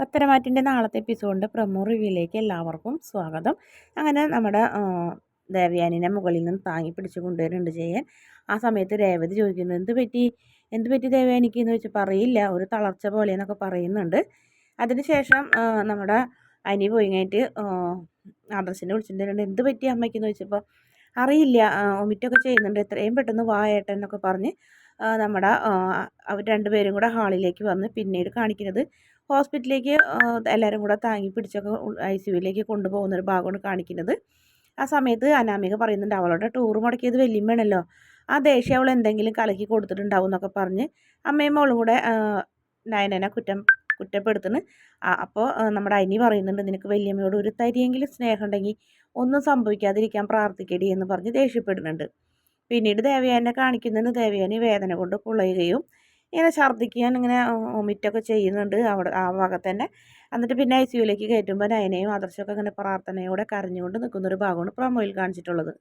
പത്തരമാറ്റിന്റെ നാളത്തെ എപ്പിസോഡിന്റെ പ്രമോ റിവ്യൂയിലേക്ക് എല്ലാവർക്കും സ്വാഗതം. അങ്ങനെ നമ്മുടെ ദേവയാനിനെ മുകളിൽ നിന്ന് താങ്ങി പിടിച്ച് കൊണ്ടുവരുന്നുണ്ട് ചെയ്യാൻ ആ സമയത്ത് രേവതി ചോദിക്കുന്നു എന്ത് പറ്റി? എന്ത് പറ്റി ദേവയാനിക്ക്? എന്ന് വെച്ച് പറയില്ല ഒരു തളർച്ച പോലെ എന്നൊക്കെ പറയുന്നുണ്ട്. അതിനുശേഷം നമ്മുടെ അനി പോയി കഴിഞ്ഞിട്ട് ആദർശിനെ വിളിച്ചിട്ടുണ്ട് എന്ത് പറ്റി അമ്മയ്ക്കെന്ന് വെച്ചപ്പോൾ അറിയില്ല ഒമിറ്റൊക്കെ ചെയ്യുന്നുണ്ട് എത്രയും പെട്ടെന്ന് വായേട്ടൻ എന്നൊക്കെ പറഞ്ഞ് നമ്മുടെ അവർ രണ്ടുപേരും കൂടെ ഹാളിലേക്ക് വന്ന് പിന്നീട് കാണിക്കുന്നത് ഹോസ്പിറ്റലിലേക്ക് എല്ലാവരും കൂടെ താങ്ങി പിടിച്ചൊക്കെ ഐ സി യുവിലേക്ക് കൊണ്ടുപോകുന്ന ഒരു ഭാഗമാണ് കാണിക്കുന്നത്. ആ സമയത്ത് അനാമിക പറയുന്നുണ്ട് അവളുടെ ടൂർ മുടക്കിയത് വലിയമ്മയാണല്ലോ. ആ ദേഷ്യം അവൾ എന്തെങ്കിലും കലക്കി കൊടുത്തിട്ടുണ്ടാവും എന്നൊക്കെ പറഞ്ഞ് അമ്മയും അവളും കൂടെ നയനനെ കുറ്റം കുറ്റപ്പെടുത്തുന്നു അപ്പോൾ നമ്മുടെ അനി പറയുന്നുണ്ട് നിനക്ക് വലിയമ്മയോട് ഒരു തരിയെങ്കിലും സ്നേഹം ഉണ്ടെങ്കിൽ ഒന്നും സംഭവിക്കാതിരിക്കാൻ പ്രാർത്ഥിക്കടി എന്ന് പറഞ്ഞ് ദേഷ്യപ്പെടുന്നുണ്ട്. പിന്നീട് ദേവയാനെ കാണിക്കുന്നതിന് ദേവയാനി വേദന കൊണ്ട് പുളയുകയും ഇങ്ങനെ ഛർദ്ദിക്കാൻ ഇങ്ങനെ ഒമിറ്റൊക്കെ ചെയ്യുന്നുണ്ട്. അവിടെ ആ ഭാഗത്ത് തന്നെ എന്നിട്ട് പിന്നെ ഐ സിയുലേക്ക് കയറ്റുമ്പോൾ നയനയും ആദർശമൊക്കെ ഇങ്ങനെ പ്രാർത്ഥനയോടെ കരഞ്ഞുകൊണ്ട് നിൽക്കുന്നൊരു ഭാഗമാണ് പ്രൊമോയിൽ കാണിച്ചിട്ടുള്ളത്.